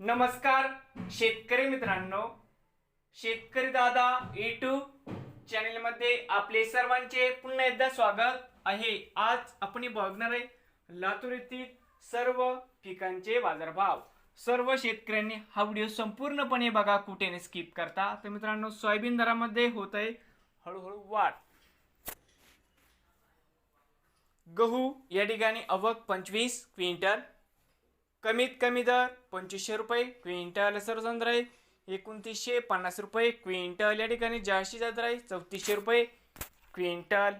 नमस्कार शेतकरी मित्रांनो. शेतकरी दादा यूट्यूब चॅनेलमध्ये आपले सर्वांचे पुन्हा एकदा स्वागत आहे. आज आपण बघणार आहे लातूर येथील सर्व पिकांचे बाजारभाव. सर्व शेतकऱ्यांनी हा व्हिडिओ संपूर्णपणे बघा कुठे स्किप करता. तर मित्रांनो सोयाबीन दरामध्ये होत आहे हळूहळू वाढ. गहू या ठिकाणी अवक पंचवीस क्विंटल कमीत कमी दर पंचवीसशे रुपये क्विंटल सरसंद्र आहे एकोणतीसशे पन्नास रुपये क्विंटल या ठिकाणी जास्तीत जास्त आहे चौतीसशे रुपये क्विंटल.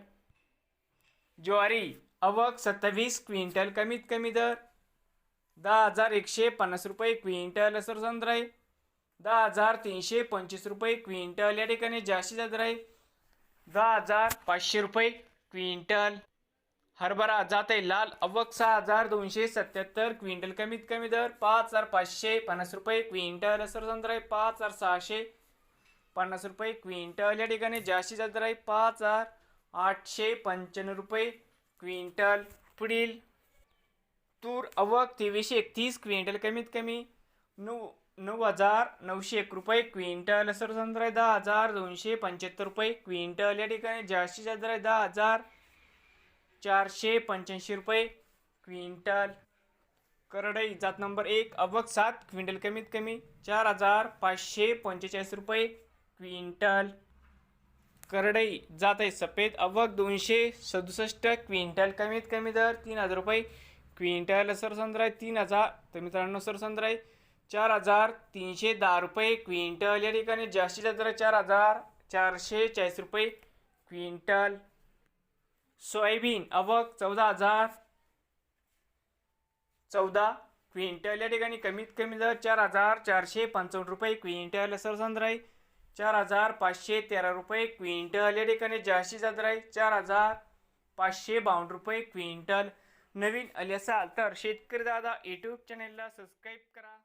ज्वारी अवक सत्तावीस क्विंटल कमीत कमी दर दहा हजार एकशे पन्नास रुपये क्विंटल सरसंद्र आहे दहा हजार तीनशे पंचवीस रुपये क्विंटल या ठिकाणी जास्तीत जात आहे दहा हजार पाचशे रुपये क्विंटल. हरभरा जात आहे लाल अवक सहा हजार दोनशे सत्याहत्तर क्विंटल कमीत कमी दर पाच हजार पाचशे पन्नास रुपये क्विंटल सरसंत्र आहे पाच हजार सहाशे पन्नास रुपये क्विंटल या ठिकाणी जास्तीत दर आहे पाच हजार आठशे पंच्याण्णव रुपये क्विंटल पुढील तूर अवक तेवीसशे एकतीस क्विंटल कमीत कमी नऊ नऊ हजार नऊशे एक रुपये क्विंटल सरसंत्र आहे दहा हजार दोनशे पंच्याहत्तर रुपये क्विंटल या ठिकाणी जास्तीत दर आहे दहा हजार चारशे पंच्याऐंशी रुपये. क्विंटल करडई जात नंबर एक अवक सात क्विंटल कमीत कमी चार हजार पाचशे पंचेचाळीस रुपये. क्विंटल करडई जात आहे सफेद अवक दोनशे सदुसष्ट क्विंटल कमीत कमी दर तीन हजार रुपये. क्विंटल सरसंद्र आहे तीन हजार तर मित्रांनो सरसंद्र आहे चार हजार तीनशे दहा रुपये. क्विंटल या ठिकाणी जास्तीचा दर चार हजार चारशे चाळीस रुपये. क्विंटल सोयाबीन अवक चौदा हजार. चौदा क्विंटल या ठिकाणी कमीत कमी दर चार हजार चारशे पंचावन्न रुपये क्विंटल सरसंद्र आहे चार हजार पाचशे तेरा रुपये क्विंटल या ठिकाणी जास्तीचा जात राहील चार हजार पाचशे बावन्न रुपये क्विंटल. नवीन आले असाल तर शेतकरी दादा यूट्यूब चॅनेलला सबस्क्राईब करा.